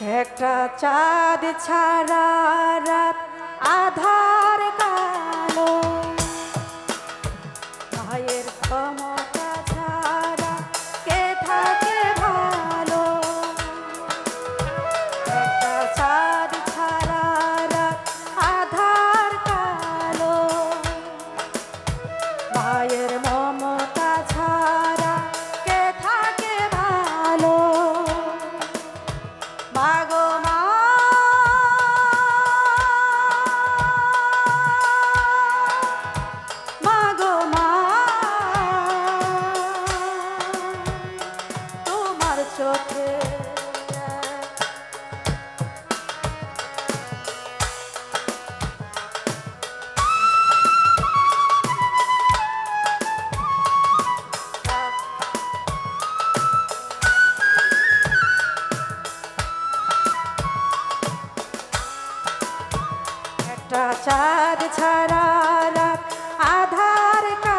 একটা চাঁদ ছাড়া রাত আধার কালো। মায়ের ক্ষমা চোখে চাঁদ ছাড়া আধার কা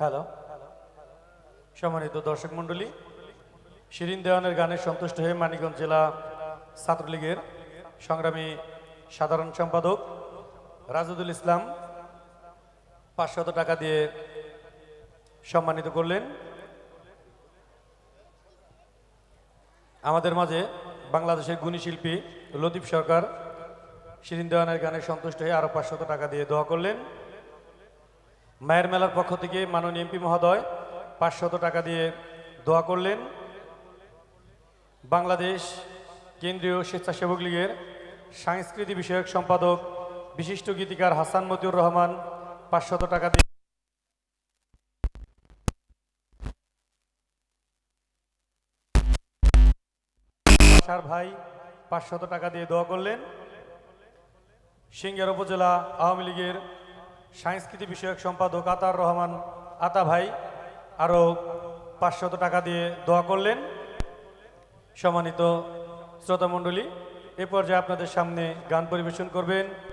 হ্যালো সম্মানিত দর্শক মন্ডলী শিরিন দেওয়ানের গানে সন্তুষ্ট হয়ে মানিকগঞ্জ জেলা ছাত্রলীগের সংগ্রামী সাধারণ সম্পাদক রাজুদুল ইসলাম পাঁচশত টাকা দিয়ে সম্মানিত করলেন। আমাদের মাঝে বাংলাদেশের গুণী শিল্পী লতিফ সরকার শিরিন দেওয়ানের গানে সন্তুষ্ট হয়ে আরও পাঁচশত টাকা দিয়ে দোয়া করলেন। মায়ের মেলার পক্ষ থেকে মাননীয় এমপি মহোদয় পাঁচশত টাকা দিয়ে দোয়া করলেন। বাংলাদেশ কেন্দ্রীয় স্বেচ্ছাসেবক লীগের সাংস্কৃতিক বিষয়ক সম্পাদক বিশিষ্ট গীতিকার হাসান মতিউর রহমান পাঁচশত টাকা দিয়ে আশার ভাই পাঁচশত টাকা দিয়ে দোয়া করলেন। সিঙ্গের উপজেলা আওয়ামী লীগের সাংস্কৃতিক বিষয়ক সম্পাদক আতার রহমান আতা ভাই আরও পাঁচশত টাকা দিয়ে দোয়া করলেন। সম্মানিত শ্রোতামণ্ডলী, এ পর্যায়ে আপনাদের সামনে গান পরিবেশন করবেন